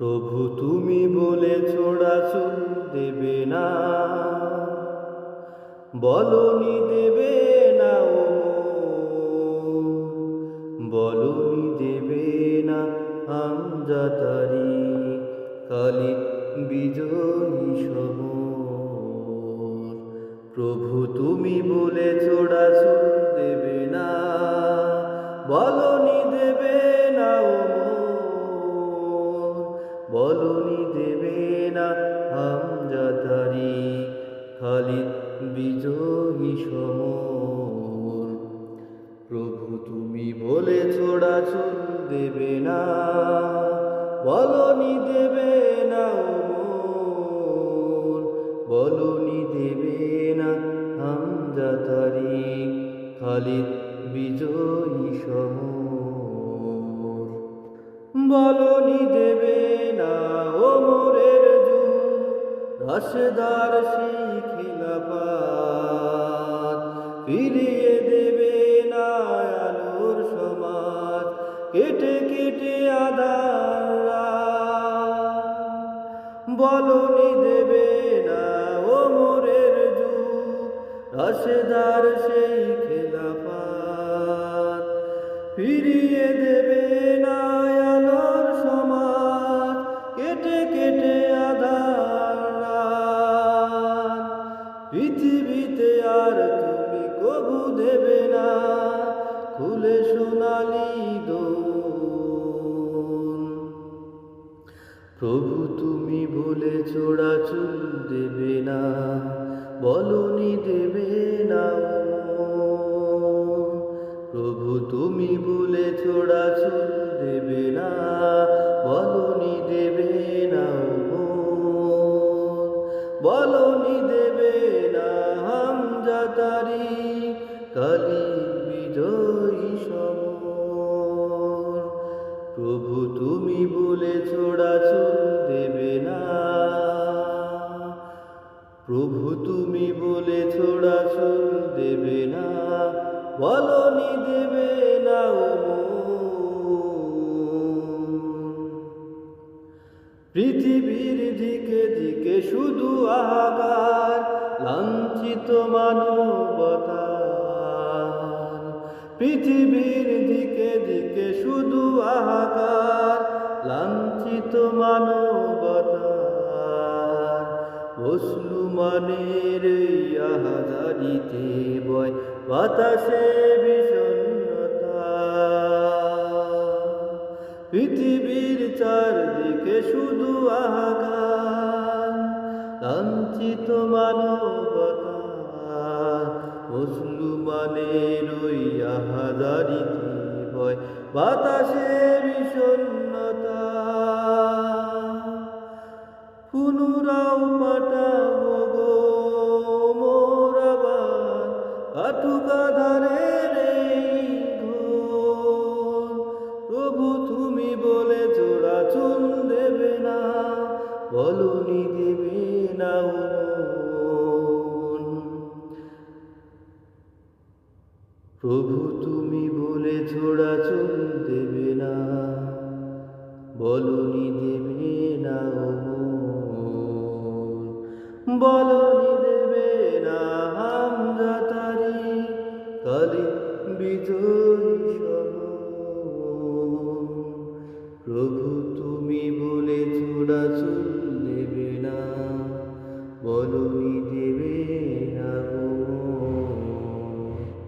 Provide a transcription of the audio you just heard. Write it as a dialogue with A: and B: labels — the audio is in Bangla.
A: প্রভু তুমি বলে ছোড়া দেবে না। বলনি দেবে না ও বলনি দেবে না আমজাতারি কালি বিজয়ী সমর। প্রভু তুমি বলে ছোড়া বলনি দেবে না আমজাতারি খালিদ বিজয়ী সমর। প্রভু তুমি বলে ছোড়া চুল দেবে না, বলনি দেবে না বলনি দেবে না হামজাতারি খালিদ বিজয়ী সমর। বলনি দেবে না ওমরের যুগ। রসদার সেই খিলাফাত ফিরিয়ে দেবে না আলোর সমাজ। কেটে কেটে আধার বলনি দেবে না ওমরের যুগ। রসদার সেই খেলাফাত ফিরিয়ে দেবে না পৃথিবীতে আর তুমি কবু দেবে না, খুলে সোনালি দোল প্রভু তুমি বলে চোড়া চুল দেবে না, বলনি দেবে না। প্রভু তুমি বলে বলনি দেবে না হামজাতারি কালী বিজয়ী সমর। প্রভু তুমি বলে ছোড়া চুল দেবে না। প্রভু তুমি বলে ছোড়া চুল দেবে না। বলনি দেবে না ওমর। পৃথিবীর দিকে দিকে শুধু আহাকার লাঞ্ছিত মানবতা পৃথিবীর দিকে দিকে শুধু আহাকার লাঞ্ছিত মানবতা এই আহাজারিতে বয় বাতাসে বিষণ্ণতা পৃথিবীর চারদিকে শুধু আহাকার, লাঞ্ছিত মানবতা মুসলমানের ওই আহাদারিতে বয় বাতাসে বিষণ্ণতা। পুনরাও পাঠাবো গো মোরাবার কাটুকা চোরা দেবে না বলনি দেবে না প্রভু তুমি বলে ছোড়া চুল দেবে না বলনি দেবে না। বলনি দেবে না হামজাতারি কালি বিজয়ী রাসুল দেবে না। বলো